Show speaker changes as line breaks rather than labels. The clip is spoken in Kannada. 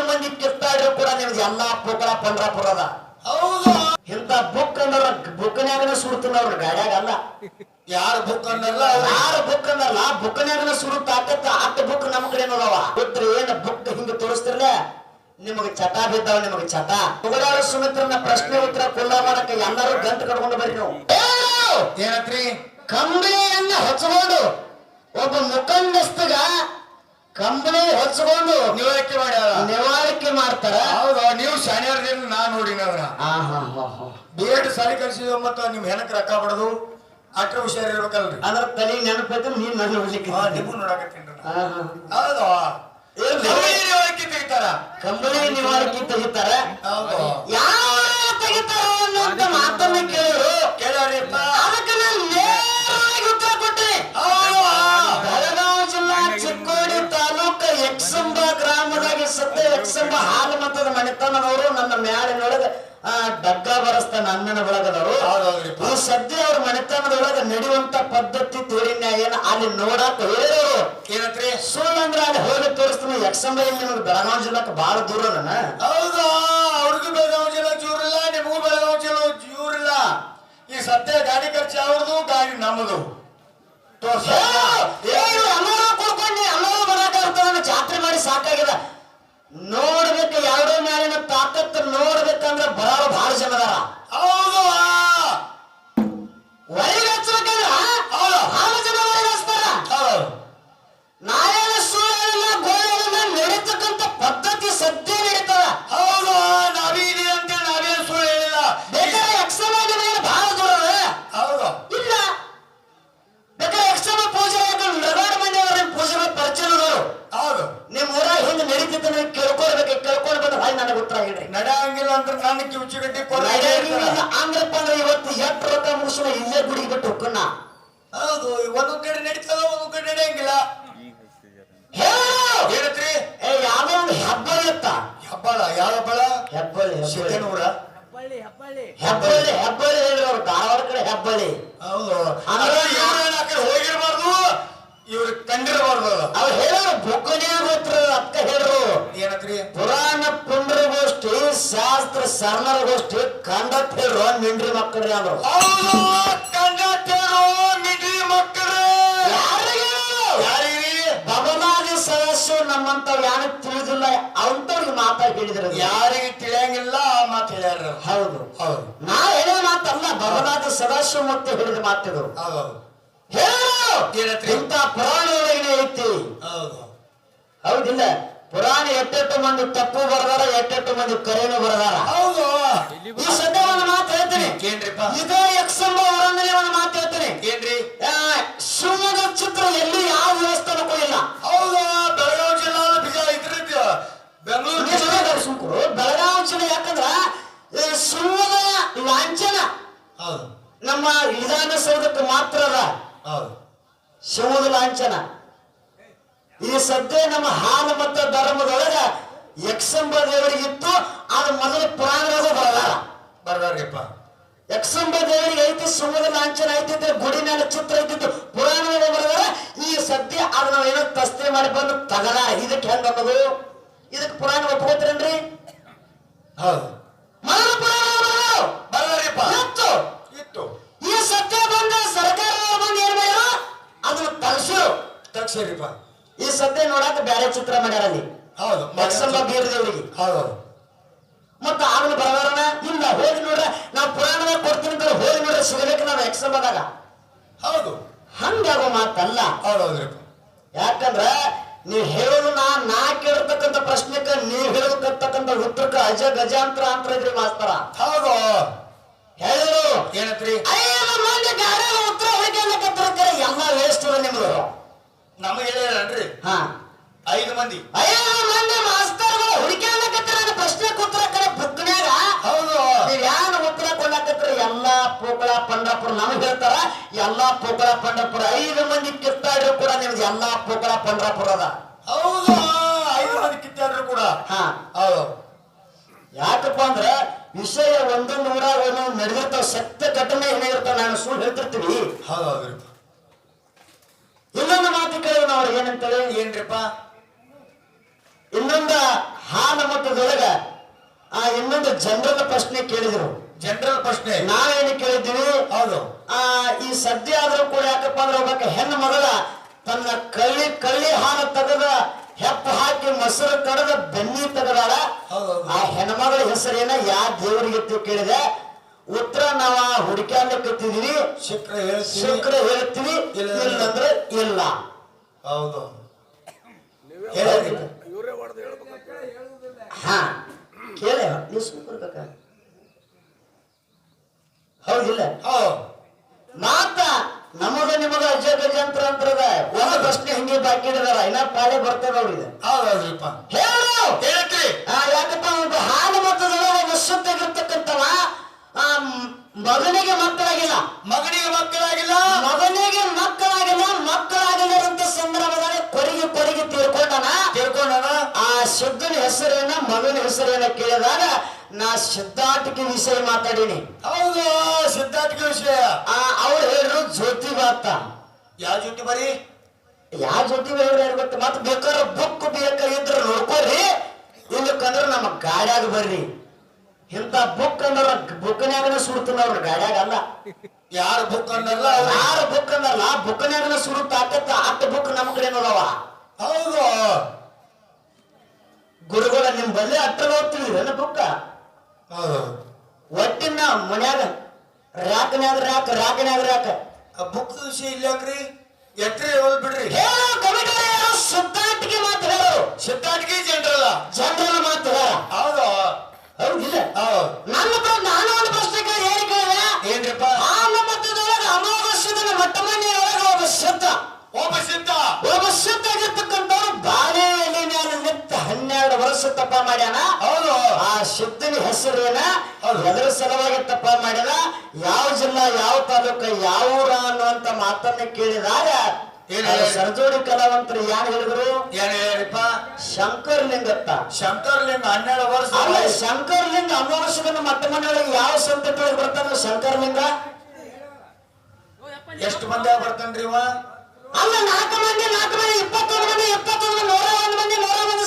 ಐದು ಮಂದಿ ಕಿತ್ತಾಡ್ರು ಕೂಡ ನಿಮ್ಗೆ ಎಲ್ಲಾ ಪೋಕಳ ಪಂಡ್ರಾಪುರದ.
ಹೌದಾ.
ಇಂತ ಬುಕ್ ಅಂದ್ರ ಬುಕ್ನ್ಯಾಗನ ಸುಡ್ತಾನ ಅವ್ರ ಗಾಡ್ಯಾಗ ಅಲ್ಲ.
ಯಾರು ಬುಕ್ ಅವ್ರು
ಯಾರು ಬುಕ್ ಅಂದ್ರಲ್ಲ ಬುಕ್ನ್ಯಾಗನ ಸುಡುತ್ತ ಆಕತ್ತ ಅಟ್ಟ ಬುಕ್ ನಮ್ ಕಡೆ ಅದಾವ. ಗೊತ್ತ್ರಿ ಏನ್ ಬುಕ್ ಹಿಂಗ ತೋರಿಸ್ತಿರ್ಲ? ನಿಮಗೆ ಚಟ ಬಿದ್ದಾವ ನಿಮಗೆ ಚಟ. ಮುಗಲಾರ ಸುಮಿತ್ರನ ಪ್ರಶ್ನೆ ಉತ್ತರ ಕುಲ್ಲ ಮಾಡಕ್ಕೆ ಎಲ್ಲರೂ ಗಂಟು ಕಟ್ಕೊಂಡು ಬರ್ರಿ ನೀವು!
ಏನತ್ರಿ?
ಕಂಬಳಿಯನ್ನ ಹಚ್ಕೊಂಡು ಒಬ್ಬ ಮುಖಂಡಸ್ತಗ ಕಂಬಳಿ ಹಚ್ಕೊಂಡು
ನಿವಾರಿಕೆ ಮಾಡ್ಯಾರ?
ಮಾಡ್ತಾರ?
ಹೌದು ನೀವು ಶಾನ್ಯಾರದಿಂದ ನಾ ನೋಡಿನ ಅವ್ರ. ಬಿ ಎಡ್ ಸಾಲಿ ಕಲ್ಸಿದ ಮತ್ತ ನಿಮ್ ಹೆಣಕ್ ರೊಕ್ಕ ಬಡದು? ಅಟ್ರ ಹುಷಾರ್ ಇರ್ಬೇಕಲ್ರಿ.
ಅದ್ರ ತಲೆ ನೆನಪೈತೆ ನೀನ್ ನನ್ನ ನೋಡ್ಲಿಕ್ಕೆ
ಹಾ ನೀವು ನೋಡಕತ್ತೀನಿ. ಹೌದು. ಕಂಬಳಿ ನಿವಾರಕ್ಕೆ ತೆಗಿತಾರ
ಕಂಬಳಿ ನಿವಾರಿಕೆ ತೆಗಿತಾರ
ಹೌದು.
ಯಾರು ಎಕ್ಸಂಬ ಹಾಲು ಮತದ ಮನೆತನದವರು ನನ್ನ ಮ್ಯಾಲಿನೊಳಗ ಆ, ಡಗ್ಗ ಬರಸ್ತ ಅಣ್ಣನ ಒಳಗದವರು ಸದ್ಯ ಅವ್ರ ಮನೆತನದೊಳಗ ನಡೆಯುವಂತ ಪದ್ಧತಿ ತೋರಿನ ಏನ ಅಲ್ಲಿ ನೋಡಾಕ ಹೇಳಿದ್ರು
ಏನತ್ರಿ?
ಸುಳ್ಳಂದ್ರ ಅಲ್ಲಿ ಹೋಗಿ ತೋರಿಸ್ತೀನಿ. ಎಕ್ಸಂಬ ನಿಮಗೆ ಬೆಳಗಾವಿ ಜಿಲ್ಲಾಕ ಬಹಳ ದೂರ ನನ್ನ
ಹೌದು? ಅವ್ರಿಗೂ ಬೆಳಗಾವಿ ಜಿಲ್ಲಾ ಜೂರಿಲ್ಲ ನಿಮಗೂ ಬೆಳಗಾವಿ ಜಿಲ್ಲಾ ಜೂರಿಲ್ಲ ಈ ಸದ್ಯ ಗಾಡಿ ಖರ್ಚು ಅವ್ರದು ಗಾಡಿ ನಮ್ಮದು ತೋರ್ಸ.
No ಅಂದ್ರೆ
ನನ್ನ ಕಿವುಚಿ ಗಟ್ಟಿ
ನಡೆಯಂಗಿಲ್ಲ ಅಂದ್ರಪ್ಪ ಅಂದ್ರೆ ಇವತ್ತು ಎಷ್ಟು ರೊಕ್ಕ ಮುಗಿಸೋಣ ಇಲ್ಲೇ ಗುಡಿ ಬಿಟ್ಟು ಕಣ್ಣ
ಹೌದು ಒಂದೊಂದ್ ಕಡೆ ನಡೀತದ ಒಂದೊಂದ್ ಕಡೆ ನಡೆಯಂಗಿಲ್ಲ.
ಹೇಳು!
ಏನತ್ರಿ?
ಏ ಯಾವ್ದೋ ಒಂದು ಹೆಬ್ಬಳ ಇತ್ತ
ಹಬ್ಬಳ ಯಾವ ಹಬ್ಬಳ
ಹೆಬ್ಬಳ್ಳಿ ಹೆಬ್ಬಳ್ಳಿ.
ಸಿದ್ದನೂರ
ಹೆಬ್ಬಳ್ಳಿ ಹೆಬ್ಬಳ್ಳಿ. ಹೇಳಿ ಅವ್ರು ಧಾರವಾಡ ಕಡೆ ಹೆಬ್ಬಳ್ಳಿ.
ಹೌದು.
ಅಂದ್ರೆ
ಇವ್ರೇನ್ ಆ ಕಡೆ ಹೋಗಿರ್ಬಾರ್ದು ಇವ್ರು ಕಂಡಿರಬಾರ್ದು ಅದು.
ಅವ್ರು ಹೇಳೋರು ಬುಕ್ಕನ್ಯಾಗ ಗೊತ್ತರ ಅಕ್ಕ ಹೇಳ್ರು
ಏನತ್ರಿ
ಪುರಾಣ ಪುಂಡ್ರಗೋಷ್ಠಿ ಶಾಸ್ತ್ರ ಶರಣರಗೋಷ್ಠಿ ಕಂಡತ್ ನಿಂಡ್ರಿ ಮಿಂಡ್ರಿ ಮಕ್ಕಳ್ರಿ ಅಂದ್ರು ಬಬಲಾದಿ ಸದಸ್ಯರು ನಮ್ಮಂತವ್ ಯಾರು ತಿಳಿದಿಲ್ಲ ಅಂತವ್ರಿಗೆ ಮಾತಾ ಹೇಳಿದ್ರು.
ಯಾರಿಗೆ ತಿಳಿಯಂಗಿಲ್ಲ ಮಾತು ಹೇಳ್ಯಾರ.
ಹೌದು.
ಹೌದು.
ನಾ ಹೇಳಿದ ಮಾತಲ್ಲ ಭಗವಾದ ಸದಾಶಿವ ಮತ್ತೆ ಹೇಳಿದ ಮಾತಿದ್ರು.
ಹೌದು.
ಹೇಳು? ಇಂಥ ಪುರಾಣ ಐತಿ?
ಹೌದು.
ಹೌದಿಲ್ಲ? ಪುರಾಣ ಎಟ್ಟೆಟ್ಟು ಮಂದಿ ತಪ್ಪು ಬರದಾರ ಎಟ್ಟೆಟ್ಟು ಮಂದಿ ಕರೆನು ಬರದಾರ.
ಹೌದು.
ಈ ಸದ್ಯ ಒಂದು ಮಾತು ಹೇಳ್ತೀನಿ.
ಏನ್ರಿಪ್ಪ?
ಇದೇ ಎಕ್ಸಂಬ ಹೊರಂಗನೆ ಒಂದು ಮಾತು ಹೇಳ್ತೀನಿ.
ಏನ್ರಿ?
ಏ ಶಿವಮೊಗ್ಗ ಚಿತ್ರ ಎಲ್ಲಿ ಯಾವ ದೇವಸ್ಥಾನಕ್ಕೂ ಇಲ್ಲ.
ಹೌದು ಬೆಳಗಾವಿ ಜಿಲ್ಲಾ ಬಿಜ ಇದ್ರ ಬೆಂಗಳೂರು
ಸುಮ್ಕರು. ಬೆಳಗಾವಿ ಜಿಲ್ಲೆ ಯಾಕಂದ್ರ ಶಿವಮೊಗ್ಗ ಲಾಂಛನ
ಹೌದು.
ನಮ್ಮ ವಿಧಾನಸೌಧಕ್ಕೆ ಮಾತ್ರ ಅದ.
ಹೌದು.
ಶಿವಮೊಗ್ಗ ಲಾಂಛನ. ಈ ಸದ್ಯ ನಮ್ಮ ಹಾಲು ಮತ್ತು ಧರ್ಮದೊಳಗ ಯಕ್ಷಂಬ ದೇವರಿಗಿತ್ತು ಅದು ಮೊದಲು ಪುರಾಣದಾಗ ಬರದಾರ
ಬರ್ದಾರ್ರಿಪ್ಪ
ಯಕ್ಷಂಬ ದೇವರಿಗೆ ಐತಿ ಸುಮದ ಲಾಂಛನ ಐತಿತ್ತು ಗುಡಿ ಮೇಲೆ ಚಿತ್ರ ಐತಿತ್ತು ಪುರಾಣದಾಗ ಬರದಾರ. ಈ ಸದ್ಯ ಅದು ನಾವು ಏನೋ ತಸ್ತಿ ಮಾಡಿ ಬಂದು ತಗದ ಇದಕ್ಕೆ ಹೆಂಗ ಅನ್ನೋದು? ಇದಕ್ಕೆ ಪುರಾಣ ಒಪ್ಕೋತೀರೇನ್ರಿ?
ಹೌದು.
ಮೊದಲು ಪುರಾಣ ಬರೋದು.
ಬರ್ದಾರ್ರಿಪ್ಪ
ಇತ್ತು.
ಇತ್ತು.
ಈ ಸತ್ಯ ಬಂದ ಸರ್ಕಾರ ಬಂದು ಏನ್ ಅದನ್ನ ತಗಸಿರು.
ತಕ್ಷರಿಪ್ಪ
ಈ ಸದ್ಯ ನೋಡಾಕ ಬ್ಯಾರೆ ಚಿತ್ರ ಮಾಡ್ಯಾರ ಅಲ್ಲಿ.
ಹೌದು ಹೌದು
ಮತ್ತ ಆಮೇಲೆ ಬರಬಾರಣ? ಇಲ್ಲ ಹೋಗಿ ನೋಡ್ರ ನಾವು ಪುರಾಣದಾಗ ಕೊಡ್ತೀನಿ ಅಂತ ಹೋಗಿ ನೋಡ್ರೆ ಸಿಗಬೇಕು ನಾವು ಯಕ್ಷಂಬದಾಗ
ಹೌದು.
ಹಂಗಾಗೋ ಮಾತಲ್ಲ.
ಹೌದೌದ್ರಿಪ್ಪ
ಯಾಕಂದ್ರ ನೀವು ಹೇಳೋದು ನಾ ನಾ ಕೇಳ್ತಕ್ಕಂಥ ಪ್ರಶ್ನೆಕ ನೀವು ಹೇಳತಕ್ಕಂಥ ಉತ್ತರಕ್ಕ ಅಜ ಗಜಾಂತರ ಅಂತ ಇದ್ರಿ ಮಾಸ್ತರ.
ಹೌದು.
ಹೇಳಿದ್ರು
ಏನತ್ರಿ?
ಐದು ಮಂದಿ ಗಾಡಿ ಉತ್ತರ ಹುಡುಕಿ ಎಲ್ಲ ವೇಸ್ಟ್ ಅದ ನಿಮ್ದು
ನಮಗೆ ಹೇಳ್ಯಾರನ್ರಿ
ಹಾ.
ಐದು ಮಂದಿ.
ಅಯ್ಯೋ ಮಂದಿ ಮಾಸ್ತರ್ಗಳು ಹುಡುಕ್ಯಾಡಕತ್ತಾರ ಪ್ರಶ್ನೆ ಉತ್ತರ ಕರೆ ಬುಕ್ನ್ಯಾಗ?
ಹೌದು.
ಯಾರು ಉತ್ತರ ಕೊಡಕತ್ರ ಎಲ್ಲಾ ಪೋಕಳ ಪಂಡಪುರ ನಮಗ್ ಹೇಳ್ತಾರ. ಎಲ್ಲಾ ಪೋಕಳ ಪಂಡಪುರ ಐದು ಮಂದಿ ಕಿತ್ತಾಡ್ರು ಕೂಡ ನಿಮ್ಗೆ ಎಲ್ಲಾ ಪೋಕಳ ಪಂಡಪುರ ಅದ.
ಹೌದು ಐದು ಮಂದಿ ಕಿತ್ತಾಡ್ರು ಕೂಡ.
ಹಾ.
ಹೌದು.
ಯಾಕಪ್ಪ ಅಂದ್ರ ವಿಷಯ ಒಂದೊಂದು ಊರಾಗ ಒಂದೊಂದು ನಡೆದಿರ್ತಾವ. ಸತ್ಯ ಘಟನೆ ಏನಾಗಿರ್ತಾವ ನಾನು ಸುಳ್ಳು ಹೇಳ್ತಿರ್ತೀವಿ
ಹೌದೌದ್ರಿಪ್ಪ
ಮಾತು ಏನಂತಾರೆ ಏನಂತೇಳಿ
ಏನ್ರಿಪ್ಪ?
ಇನ್ನೊಂದ ಹಾನ ಮಟ್ಟದೊಳಗ ಆ ಇನ್ನೊಂದು ಜನರಲ್ ಪ್ರಶ್ನೆ ಕೇಳಿದ್ರು.
ಜನರಲ್ ಪ್ರಶ್ನೆ.
ನಾವೇನು ಕೇಳಿದ್ದೀವಿ?
ಹೌದು.
ಆ ಈ ಸದ್ಯ ಆದ್ರೂ ಕೂಡ ಯಾಕಪ್ಪ ಅಂದ್ರೆ ಒಬ್ಬ ಹೆಣ್ಣು ಮಗಳ ತನ್ನ ಕಳ್ಳಿ ಕಳ್ಳಿ ಹಾನ ತೆಗೆದ ಹೆಪ್ಪ ಹಾಕಿ ಮೊಸರು ಕಡದ ಬೆನ್ನಿ ತೆಗೆದಾಳ. ಆ ಹೆಣ್ಮಗಳ ಹೆಸರೇನ ಯಾ ದೇವರಿಗೆ ಕೇಳಿದೆ. ಉತ್ತರ ನಾವ ಹುಡುಕ್ಯಾಡ್ಲಿಕ್ಕತ್ತಿದೀವಿ
ಶುಕ್ರ ಹೇಳ್ತೀವಿ.
ಶುಕ್ರ ಹೇಳ್ತೀವಿ.
ಇಲ್ಲ.
ಅಂದ್ರೆ ಇಲ್ಲ.
ಹೌದು.
ಹಾ ಕೇಳಿ ನೀವು ಸುಮ್ಮನೆ ಹೌದಿಲ್ಲ
ಹೌದು
ಮಾತ ನಮಗ ನಿಮಗ ಅಜ ಗಜಂತ್ರ ಅಂತರದ ಒಂದು ಪ್ರಶ್ನೆ ಹಿಂಗೆ ಬಾಕಿ ಇಡದಾರ. ಇನ್ನ ಪಾಳೆ ಬರ್ತದ ಅವ್ರಿಗೆ
ಹೌದಲ್ರಿಪ್ಪ
ಹೇಳು!
ಹೇಳ್ರಿ
ಆ, ಯಾಕಪ್ಪ ಒಬ್ಬ ಹಾಲು ಮತದೊಳಗೆ ಶುದ್ಧಗಿರ್ತಕ್ಕಂಥವ ಮ್- ಮಗನಿಗೆ ಮಕ್ಕಳಾಗಿಲ್ಲ.
ಮಗನಿಗೆ ಮಕ್ಕಳಾಗಿಲ್ಲ.
ಮಗನಿಗೆ ಶುದ್ಧನ ಹೆಸರೇನ ಮಗನ ಹೆಸರೇನ ಕೇಳಿದಾಗ ನಾ ಸಿದ್ಧಾಟಿಕೆ ವಿಷಯ ಮಾತಾಡೀನಿ.
ಹೌದು ಸಿದ್ಧಾರ್ಥಿಗೆ ವಿಷಯ.
ಆ ಅವ್ರು ಹೇಳಿದ್ರು ಜ್ಯೋತಿ ಬಾತ
ಯಾವ ಜ್ಯೋತಿ ಬರಿ?
ಯಾವ ಜ್ಯೋತಿ ಗೊತ್ತ? ಮತ್ ಬೇಕಾದ್ರೆ ಬುಕ್ ಬೇಕಾಗಿದ್ರ ನೋಡ್ಕೋರಿ ಇಲ್ಲಕ್ಕಂದ್ರ ನಮ್ಮ ಗಾಡ್ಯಾಗ ಬರ್ರಿ. ಇಂತ ಬುಕ್ ಅಂದ್ರ ಬುಕ್ನ್ಯಾಗನ ಸುಡ್ತಾನ ಅವ್ರ ಗಾಡ್ಯಾಗ ಅಲ್ಲ.
ಯಾರು ಬುಕ್ ಅಂದಲ್ಲ
ಯಾರು ಬುಕ್ ಅಂದಲ್ಲ ಬುಕ್ನ್ಯಾಗನ ಸುಡುತ್ತ ಅತ್ತ ಬುಕ್ ನಮ್ಮ ಕಡೆ ನೋಡವ.
ಹೌದು.
ಗುರುಗಳ ನಿಮ್ ಬಲ್ಲಿ ಅಟ್ಟ ಎಲ್ಲ ಬುಕ್ಕ ಒಟ್ಟಿನ ಮನ್ಯಾಗ ರಾಕನ್ಯಾಗ ರಾಕ ರಾಕನ್ಯಾಗ ರಾಕ.
ಬುಕ್ ವಿಷಯ ಇಲ್ಲಾಕ್ರಿ ಎಟ್ರಿ ಹೋದ್ ಬಿಡ್ರಿ
ಹೇಳು ಕವಿಗಳೇ ಸುತ್ತಾಟಿಗೆ ಮಾತು ಹೇಳು.
ಸಿದ್ಧಾರ್ಥಿಗೆ ಜನರಲ್ಲ
ಜನರಲ್ ಮಾತು ಹೇಳ
ಹೌದು
ಹೌದಿಲ್ಲ
ಹೌದು
ನನ್ನ ಹತ್ರ ನಾನು ಒಂದು ಪ್ರಶ್ನೆ ಕೇಳಿ ಏನು ಕೇಳಿದೆ
ಏನ್ರಿಪ್ಪ
ಹಾಲು ಮತದೊಳಗೆ ಅಮೋಘ ಮೊಟ್ಟ ಮನೆಯೊಳಗೆ ಒಬ್ಬ ಶುದ್ಧ
ಒಬ್ಬ ಸಿದ್ಧ
ಒಬ್ಬ ಶುದ್ಧ ಆಗಿರ್ತಕ್ಕಂಥವ್ರು ಬಾಳೆ ಎಲೆ ಮೇಲೆ ನಿಂತ ವರ್ಷ ತಪ್ಪ ಮಾಡ್ಯಾನ?
ಹೌದು.
ಆ ಶುದ್ಧನ ಹೆಸರೇನ. ಎದರ ಸಲುವಾಗಿ ತಪ್ಪ ಮಾಡ್ಯಾನ? ಯಾವ ಜಿಲ್ಲಾ ಯಾವ ತಾಲೂಕ ಯಾವ ಊರ ಅನ್ನುವಂತ ಮಾತನ್ನ ಕೇಳಿದಾಗ ಸರ್ಜೋಡಿ ಕಲಾವಂತರು ಯಾರು ಹೇಳಿದ್ರು?
ಏನ್ ಹೇಳಿಪ್ಪ
ಶಂಕರ್ ಲಿಂಗತ್ತ
ಶಂಕರ್ಲಿಂಗ ಹನ್ನೆರಡು ವರ್ಷ
ಅಲ್ಲ ಹನ್ನೆರಡು ವರ್ಷದ ಮತ್ತೆ ಮನೆಯೊಳಗೆ ಯಾವ ಸಂತತಿಯೊಳಗೆ ಬರ್ತಾನ ಶಂಕರ್ಲಿಂಗ?
ಎಷ್ಟು ಮಂದಿ ಬರ್ತಾನ್ರಿ ಇವ?
ಅಲ್ಲ ನಾಲ್ಕು ಮಂದಿ ನಾಲ್ಕು ಮಂದಿ ಇಪ್ಪತ್ತೊಂದು ಮಂದಿ ಇಪ್ಪತ್ತೊಂದು ಮಂದಿ ನೂರ ಒಂದು ಮಂದಿ ನೂರ ಒಂದು